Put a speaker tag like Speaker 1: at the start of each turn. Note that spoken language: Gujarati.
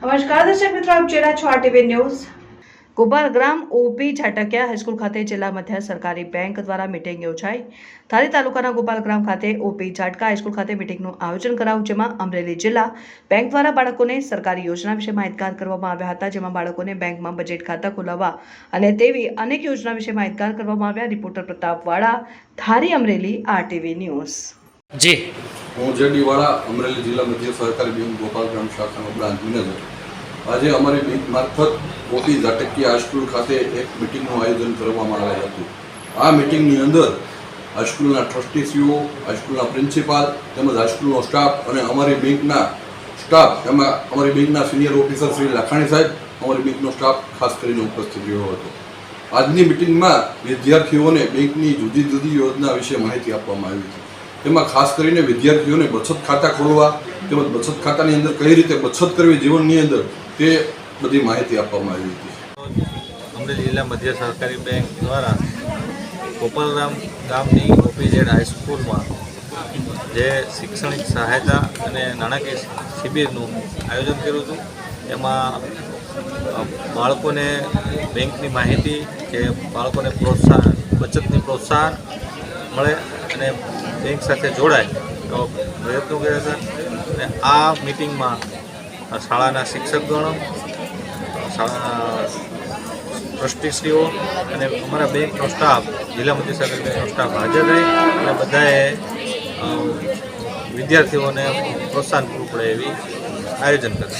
Speaker 1: નમસ્કાર દર્શક મિત્રો, આપ જોઈ રહ્યા છો RTV news. Gopalgram O P Jhatakiya high school ખાતે જિલ્લા મધ્ય સરકારી બેંક દ્વારા મિટિંગ યોજાઈ. ધારી તાલુકાના ગોપાલગ્રામ ખાતે ઓપી ઝાટકા હાઈસ્કૂલ ખાતે મિટિંગનું આયોજન કરાયું, જેમાં અમરેલી જિલ્લા બેંક દ્વારા બાળકોને સરકારી યોજના વિશે માહિતગાર કરવામાં આવ્યા હતા, જેમાં બાળકોને બેંકમાં બજેટ ખાતા ખોલાવવા અને તેવી અનેક યોજના વિશે માહિતગાર કરવામાં આવ્યા. રિપોર્ટર પ્રતાપવાળા, ધારી અમરેલી આરટીવી ન્યૂઝ.
Speaker 2: જી.
Speaker 3: હું જેડીવાળા અમરેલી જિલ્લા મધ્ય સહકારી બેંક ગોપાલગ્રામ શાખાનો બ્રાન્ચ મેનેજર. આજે અમારી બેંક મારફત પોતી ઝાટકીય હાઈસ્કૂલ ખાતે એક મિટિંગનું આયોજન કરવામાં આવેલ હતું. આ મિટિંગની અંદર હાઈસ્કૂલના ટ્રસ્ટીસીઓ, હાઈસ્કૂલના પ્રિન્સિપાલ તેમજ હાઈસ્કૂલનો સ્ટાફ અને અમારી બેંકના સ્ટાફ એમાં અમારી બેંકના સિનિયર ઓફિસર શ્રી લાખાણી સાહેબ, અમારી બેંકનો સ્ટાફ ખાસ કરીને ઉપસ્થિત રહ્યો હતો. આજની મિટિંગમાં વિદ્યાર્થીઓને બેંકની જુદી જુદી યોજના વિશે માહિતી આપવામાં આવી હતી. તેમાં ખાસ કરીને વિદ્યાર્થીઓને બચત ખાતા ખોલવા તેમજ બચત ખાતાની અંદર કઈ રીતે બચત કરવી જીવનની અંદર તે બધી માહિતી આપવામાં આવી હતી.
Speaker 4: અમરેલી જિલ્લા મધ્ય સહકારી બેંક દ્વારા ગોપાલરામ ગામની ઓપીઝેડ હાઈસ્કૂલમાં જે શૈક્ષણિક સહાયતા અને નાણાકીય શિબિરનું આયોજન કર્યું હતું, એમાં બાળકોને બેંકની માહિતી કે બાળકોને પ્રોત્સાહન, બચતની પ્રોત્સાહન મળે અને બેંક સાથે જોડાય, તો પ્રયત્નો કર્યા હતા. અને આ મિટિંગમાં શાળાના શિક્ષકગણો, શાળાના ટ્રસ્ટીશ્રીઓ અને અમારા બેંકનો સ્ટાફ જિલ્લા મંત્રી સરકારી બેંકનો સ્ટાફ હાજર રહી અને બધાએ વિદ્યાર્થીઓને પ્રોત્સાહન પૂરું પડે એવી આયોજન કર્યું.